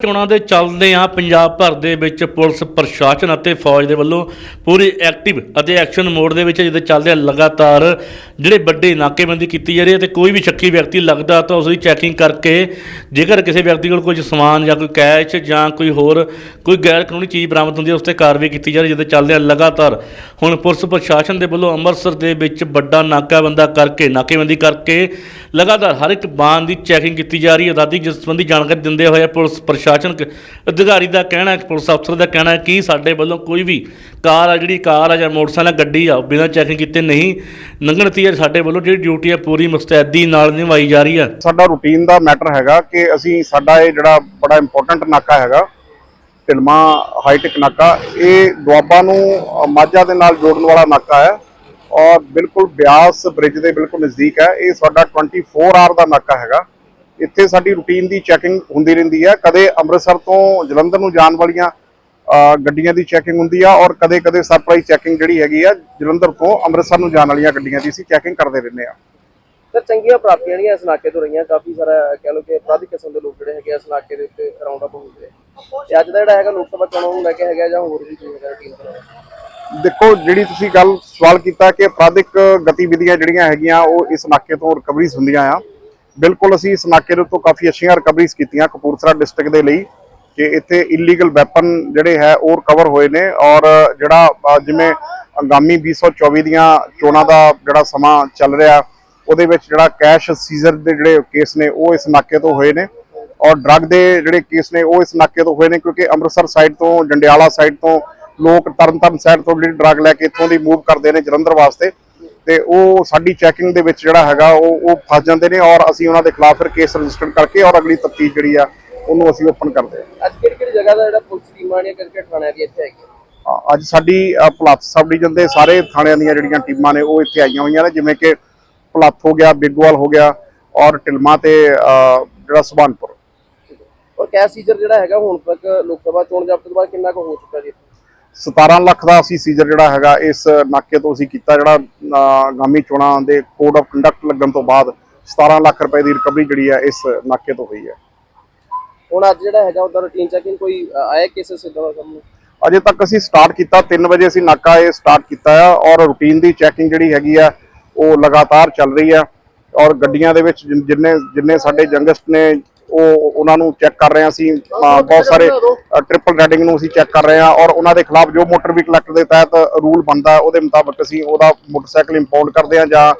ਚੋਣਾਂ ਦੇ ਚੱਲਦੇ ਆ, ਪੰਜਾਬ ਭਰ ਦੇ ਵਿੱਚ ਪੁਲਿਸ ਪ੍ਰਸ਼ਾਸਨ ਅਤੇ ਫੌਜ ਦੇ ਵੱਲੋਂ ਪੂਰੀ ਐਕਟਿਵ ਅਤੇ ਐਕਸ਼ਨ ਮੋਡ ਦੇ ਵਿੱਚ ਜਿਹਦੇ ਚੱਲਦੇ ਲਗਾਤਾਰ ਜਿਹੜੇ ਵੱਡੇ ਨਾਕੇਬੰਦੀ ਕੀਤੀ ਜਾ ਰਹੀ ਹੈ ਤੇ ਕੋਈ ਵੀ ਸ਼ੱਕੀ ਵਿਅਕਤੀ ਲੱਗਦਾ ਤਾਂ ਉਸ ਦੀ ਚੈਕਿੰਗ ਕਰਕੇ ਜੇਕਰ ਕਿਸੇ ਵਿਅਕਤੀ ਕੋਲ ਕੁਝ ਸਮਾਨ ਜਾਂ ਕੋਈ ਕੈਸ਼ ਜਾਂ ਕੋਈ ਹੋਰ ਕੋਈ ਗੈਰ ਕਾਨੂੰਨੀ ਚੀਜ਼ ਬਰਾਮਦ ਹੁੰਦੀ ਹੈ, ਉਸ ਤੇ ਕਾਰਵਾਈ ਕੀਤੀ ਜਾ ਰਹੀ ਹੈ, ਜਿਹਦੇ ਚੱਲਦੇ ਆ, ਲਗਾਤਾਰ ਹੁਣ ਪੁਲਿਸ ਪ੍ਰਸ਼ਾਸਨ ਦੇ ਵੱਲੋਂ ਅੰਮ੍ਰਿਤਸਰ ਦੇ ਵਿੱਚ ਵੱਡਾ ਨਾਕਾਬੰਦਾ ਕਰਕੇ, ਨਾਕੇਬੰਦੀ ਕਰਕੇ ਲਗਾਤਾਰ ਹਰ ਇੱਕ ਬਾਨ ਦੀ ਚੈਕਿੰਗ ਕੀਤੀ ਜਾ ਰਹੀ ਹੈ ਦਾਦੀ ਜਿਸ ਸੰਬੰਧੀ ਜਾਣਕਾਰੀ ਦਿੰਦੇ ਹੋਏ ਪੁਲਿਸ ਪ੍ਰਸ਼ਾਸਨ ਕ- ਅਧਿਕਾਰੀ ਦਾ ਕਹਿਣਾ ਹੈ ਪੁਲਿਸ ਅਫਸਰ ਦਾ ਕਹਿਣਾ ਹੈ ਕਿ ਸਾਡੇ ਵੱਲੋਂ ਕੋਈ ਵੀ ਕਾਰ ਆ, ਜਿਹੜੀ ਕਾਰ ਆ ਜਾਂ ਮੋਟਰਸਾਈਕਲ ਗੱਡੀ ਆ ਬਿਨਾਂ ਚੈਕਿੰਗ ਕੀਤੇ ਨਹੀਂ ਲੰਘਣ ਤੀ ਸਾਡੇ ਵੱਲੋਂ ਜਿਹੜੀ ਡਿਊਟੀ ਹੈ, ਪੂਰੀ ਮੁਸਤੈਦੀ ਨਾਲ ਨਿਭਾਈ ਜਾ ਰਹੀ ਹੈ। ਸਾਡਾ ਰੂਟੀਨ ਦਾ ਮੈਟਰ ਹੈਗਾ ਕਿ ਅਸੀਂ, ਸਾਡਾ ਇਹ ਜਿਹੜਾ ਬੜਾ ਇੰਪੋਰਟੈਂਟ ਨਾਕਾ ਹੈਗਾ, ਢਿਲਮਾ ਹਾਈਟੈਕ ਨਾਕਾ, ਇਹ ਦੁਆਬਾ ਨੂੰ ਮਾਝਾ ਦੇ ਨਾਲ ਜੋੜਨ ਵਾਲਾ ਨਾਕਾ ਹੈ ਔਰ ਬਿਲਕੁਲ ਬਿਆਸ ਬ੍ਰਿਜ ਦੇ ਬਿਲਕੁਲ ਨਜ਼ਦੀਕ ਹੈ। ਇਹ ਸਾਡਾ 24 ਆਰ ਦਾ ਨਾਕਾ ਹੈਗਾ। ਇੱਥੇ ਸਾਡੀ ਰੂਟੀਨ ਦੀ ਚੈਕਿੰਗ ਹੁੰਦੀ ਰਹਿੰਦੀ ਹੈ ਕਦੇ ਅੰਮ੍ਰਿਤਸਰ ਤੋਂ ਜਲੰਧਰ ਨੂੰ ਜਾਣ ਵਾਲੀਆਂ ਗੱਡੀਆਂ ਦੀ ਚੈਕਿੰਗ ਹੁੰਦੀ ਆ ਔਰ ਕਦੇ-ਕਦੇ ਸਰਪ੍ਰਾਈਜ਼ ਚੈਕਿੰਗ ਜਿਹੜੀ ਹੈਗੀ ਆ ਜਲੰਧਰ ਤੋਂ ਅੰਮ੍ਰਿਤਸਰ ਨੂੰ ਜਾਣ ਵਾਲੀਆਂ ਗੱਡੀਆਂ ਦੀ ਅਸੀਂ ਚੈਕਿੰਗ ਕਰਦੇ ਰਹਿੰਦੇ ਆ। ਸਰ ਚੰਗੀਆਂ ਪ੍ਰਾਪਤੀਆਂ ਜਿਹੜੀਆਂ ਇਸ ਇਲਾਕੇ ਤੋਂ ਰਹੀਆਂ ਕਾਫੀ ਸਾਰਾ ਕਹਿ ਲਓ ਕਿ ਅਪਰਾਧੀ ਕਿਸਮ ਦੇ ਲੋਕ ਜਿਹੜੇ ਹੈਗੇ ਇਸ ਇਲਾਕੇ ਦੇ ਉੱਤੇ ਰਾਉਂਡ ਅਪ ਹੁੰਦੇ ਆ। ਤੇ ਅੱਜ ਦਾ ਜਿਹੜਾ ਹੈਗਾ ਲੋਕ ਸਭਾ ਚੋਣਾਂ ਨੂੰ ਲੈ ਕੇ ਹੈਗਾ ਜਾਂ ਹੋਰ ਵੀ ਕੋਈ ਹੈਗਾ ਟੀਮ ਦਾ? ਦੇਖੋ ਜਿਹੜੀ ਤੁਸੀਂ ਗੱਲ ਸਵਾਲ ਕੀਤਾ ਕਿ ਅਪਰਾਧਿਕ ਗਤੀਵਿਧੀਆਂ ਜਿਹੜੀਆਂ ਹੈਗੀਆਂ ਉਹ ਇਸ ਨਾਕੇ ਤੋਂ ਰਿਕਵਰੀਜ਼ ਹੁੰਦੀਆਂ ਆ। ਬਿਲਕੁਲ ਅਸੀਂ ਇਸ ਨਾਕੇ ਦੇ ਉੱਤੋਂ ਕਾਫੀ ਅੱਛੀਆਂ ਰਿਕਵਰੀਜ਼ ਕੀਤੀਆਂ ਕਪੂਰਥਲਾ ਡਿਸਟ੍ਰਿਕਟ ਦੇ ਲਈ ਕਿ ਇੱਥੇ ਇਲੀਗਲ ਵੈਪਨ ਜਿਹੜੇ ਹੈ ਉਹ ਰਿਕਵਰ ਹੋਏ ਨੇ ਔਰ ਜਿਹੜਾ ਅ, ਜਿਵੇਂ ਅੰਗਾਮੀ 2024 ਦੀਆਂ ਚੋਣਾਂ ਦਾ ਜਿਹੜਾ ਸਮਾਂ ਚੱਲ ਰਿਹਾ ਉਹਦੇ ਵਿੱਚ ਜਿਹੜਾ ਕੈਸ਼ ਸੀਜ਼ਰ ਦੇ ਜਿਹੜੇ ਕੇਸ ਨੇ ਉਹ ਇਸ ਨਾਕੇ ਤੋਂ ਹੋਏ ਨੇ ਔਰ ਡਰੱਗ ਦੇ ਜਿਹੜੇ ਕੇਸ ਨੇ ਉਹ ਇਸ ਨਾਕੇ ਤੋਂ ਹੋਏ ਨੇ ਕਿਉਂਕਿ ਅੰਮ੍ਰਿਤਸਰ ਸਾਈਡ ਤੋਂ ਜੰਡਿਆਲਾ ਸਾਈਡ ਤੋਂ ਲੋਕ ਤਰਨਤਾਰਨ ਸਾਈਡ ਤੋਂ ਜਿਹੜੀ ਡਰੱਗ ਲੈ ਕੇ ਇੱਥੋਂ ਦੀ ਮੂਵ ਕਰਦੇ ਨੇ ਜਲੰਧਰ ਵਾਸਤੇ ਤੇ ਉਹ ਸਾਡੀ ਚੈਕਿੰਗ ਦੇ ਵਿੱਚ ਜਿਹੜਾ ਹੈਗਾ ਉਹ ਉਹ ਫਸ ਜਾਂਦੇ ਨੇ ਔਰ ਅਸੀਂ ਉਹਨਾਂ ਦੇ ਖਿਲਾਫ ਫਿਰ ਕੇਸ ਰਜਿਸਟਰ ਕਰਕੇ ਔਰ ਅਗਲੀ ਤਫਤੀਸ਼ ਜਿਹੜੀ ਆ ਉਹਨੂੰ ਅਸੀਂ ਓਪਨ ਕਰਦੇ ਹਾਂ। ਅੱਜ ਕਿਹੜੀ ਕਿਹੜੀ ਜਗ੍ਹਾ ਦਾ ਜਿਹੜਾ ਪੁਲਿਸ ਟੀਮਾਂ ਨੇ ਕਰਕੇ ਥਾਣਿਆਂ ਦੀ ਇੱਥੇ ਹੈਗੀ ਅੱਜ ਸਾਡੀ ਅ, ਭਲੱਥ ਸਬ ਡਿਵੀਜ਼ਨ ਦੇ ਸਾਰੇ ਥਾਣਿਆਂ ਦੀਆਂ ਜਿਹੜੀਆਂ ਟੀਮਾਂ ਨੇ ਉਹ ਇੱਥੇ ਆਈਆਂ ਹੋਈਆਂ ਨੇ ਜਿਵੇਂ ਕਿ ਭਲੱਥ ਹੋ ਗਿਆ ਬਿੱਗਵਾਲ ਹੋ ਗਿਆ ਔਰ ਢਿਲਮਾ ਤੇ ਜਿਹੜਾ ਸੁਭਾਨਪੁਰ। ਔਰ ਕੈਸ਼ ਸੀਜ਼ਰ ਜਿਹੜਾ ਹੈਗਾ ਹੁਣ ਤੱਕ ਲੋਕ ਸਭਾ ਚੋਣ ਜਾਬਤੇ ਤੋਂ ਬਾਅਦ ਕਿੰਨਾ ਕੁ ਹੋ ਚੁੱਕਾ ਜੀ 17 ਲੱਖ ਦਾ ਅਸੀਂ ਸੀਜ਼ਰ ਜਿਹੜਾ ਹੈਗਾ ਇਸ ਨਾਕੇ ਤੋਂ ਅਸੀਂ ਕੀਤਾ ਜਿਹੜਾ ਅ, ਆਗਾਮੀ ਚੋਣਾਂ ਦੇ ਕੋਡ ਆਫ ਕੰਡਕਟ ਲੱਗਣ ਤੋਂ ਬਾਅਦ 17 ਲੱਖ ਰੁਪਏ ਦੀ ਰਿਕਵਰੀ ਜਿਹੜੀ ਹੈ ਇਸ ਨਾਕੇ ਤੋਂ ਹੋਈ ਹੈ। ਹੁਣ ਅੱਜ ਜਿਹੜਾ ਹੈਗਾ ਉਹਦਾ ਰੂਟੀਨ ਚੈਕਿੰਗ ਕੋਈ ਆਇਆ ਕੇਸਸ ਇਦਾਂ ਦਾ ਸਾਹਮਣੇ ਅਜੇ ਤੱਕ ਅਸੀਂ ਸਟਾਰਟ ਕੀਤਾ 3 ਵਜੇ ਅਸੀਂ ਨਾਕਾ ਇਹ ਸਟਾਰਟ ਕੀਤਾ ਆ ਔਰ ਰੂਟੀਨ ਦੀ ਚੈਕਿੰਗ ਜਿਹੜੀ ਹੈਗੀ ਆ ਉਹ ਲਗਾਤਾਰ ਚੱਲ ਰਹੀ ਆ ਔਰ ਗੱਡੀਆਂ ਦੇ ਵਿੱਚ ਜਿੰਨੇ ਜਿੰਨੇ ਸਾਡੇ ਜੰਗਸਟ ਨੇ ਉਹ ਉਹਨਾਂ ਨੂੰ ਚੈੱਕ ਕਰ ਰਹੇ ਹਾਂ ਅਸੀਂ ਬਹੁਤ ਸਾਰੇ ਟ੍ਰਿਪਲ ਰੈਡਿੰਗ ਨੂੰ ਅਸੀਂ ਚੈੱਕ ਕਰ ਰਹੇ ਹਾਂ ਔਰ ਉਹਨਾਂ ਦੇ ਖਿਲਾਫ ਜੋ ਮੋਟਰ ਵਹੀਕਲ ਐਕਟ ਦੇ ਤਹਿਤ ਰੂਲ ਬਣਦਾ ਉਹਦੇ ਮੁਤਾਬਕ ਅਸੀਂ ਉਹਦਾ ਮੋਟਰਸਾਈਕਲ ਇੰਪਾਊਂਡ ਕਰਦੇ ਹਾਂ ਜਾਂ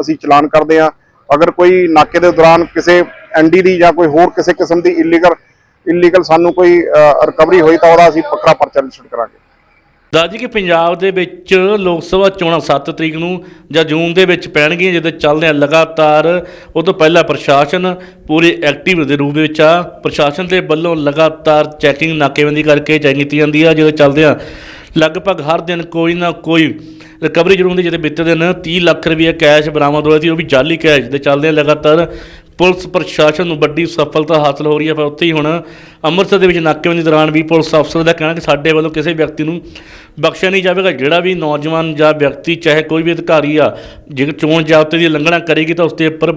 ਅਸੀਂ ਚਲਾਨ ਕਰਦੇ ਹਾਂ। ਅਗਰ ਕੋਈ ਨਾਕੇ ਦੇ ਦੌਰਾਨ ਕਿਸੇ ਐਨਡੀ ਦੀ ਜਾਂ ਕੋਈ ਹੋਰ ਕਿਸੇ ਕਿਸਮ ਦੀ ਇਲੀਗਲ ਇਲੀਗਲ ਸਾਨੂੰ ਕੋਈ ਰਿਕਵਰੀ ਹੋਈ ਤਾਂ ਉਹਦਾ ਅਸੀਂ ਵੱਖਰਾ ਪਰਚਾ ਰਜਿਸਟਰ ਕਰਾਂਗੇ। ਦਾਦੀ ਕਿ ਪੰਜਾਬ ਦੇ ਵਿੱਚ ਲੋਕ ਸਭਾ ਚੋਣਾਂ 7 ਤਰੀਕ ਨੂੰ ਜਾਂ ਜੂਨ ਦੇ ਵਿੱਚ ਪੈਣਗੀਆਂ ਜਦੋਂ ਚੱਲਦੇ ਆ ਲਗਾਤਾਰ, ਉਹ ਤੋਂ ਪਹਿਲਾਂ ਪ੍ਰਸ਼ਾਸਨ ਪੂਰੇ ਐਕਟਿਵ ਦੇ ਰੂਪ ਵਿੱਚ ਆ। ਪ੍ਰਸ਼ਾਸਨ ਦੇ ਵੱਲੋਂ ਲਗਾਤਾਰ ਚੈਕਿੰਗ, ਨਾਕੇਬੰਦੀ ਕਰਕੇ ਚੈਕਿੰਗ ਕੀਤੀ ਜਾਂਦੀ ਆ ਜਦੋਂ ਚੱਲਦੇ ਆ ਲਗਭਗ ਹਰ ਦਿਨ ਕੋਈ ਨਾ ਕੋਈ ਰਿਕਵਰੀ ਜ਼ਰੂਰ ਹੁੰਦੀ, ਜਿਹਦੇ ਬੀਤੇ ਦਿਨ 30 ਲੱਖ ਰੁਪਏ ਕੈਸ਼, ਬਰਾਮਦ ਹੋਇਆ ਸੀ, ਉਹ ਵੀ ਜਾਲੀ ਕੈਸ਼ ਦੇ ਚੱਲਦੇ ਲਗਾਤਾਰ। ਪੁਲਿਸ ਪ੍ਰਸ਼ਾਸਨ ਨੂੰ ਵੱਡੀ ਸਫਲਤਾ ਹਾਸਲ ਹੋ ਰਹੀ ਹੈ। ਪਰ ਉੱਥੇ ਹੀ ਹੁਣ ਅੰਮ੍ਰਿਤਸਰ ਦੇ ਵਿੱਚ ਨਾਕੇਬੰਦੀ ਦੌਰਾਨ ਵੀ ਪੁਲਿਸ ਅਫਸਰ ਦਾ ਕਹਿਣਾ ਕਿ ਸਾਡੇ ਵੱਲੋਂ ਕਿਸੇ ਵਿਅਕਤੀ ਨੂੰ ਬਖਸ਼ਿਆ ਨਹੀਂ ਜਾਵੇਗਾ। ਜਿਹੜਾ ਵੀ ਨੌਜਵਾਨ ਜਾਂ ਵਿਅਕਤੀ, ਚਾਹੇ ਕੋਈ ਵੀ ਅਧਿਕਾਰੀ ਆ ਜੇਕਰ ਚੋਣ ਜ਼ਾਬਤੇ ਦੀ ਉਲੰਘਣਾ ਕਰੇਗੀ ਤਾਂ ਉਸ ਦੇ ਉੱਪਰ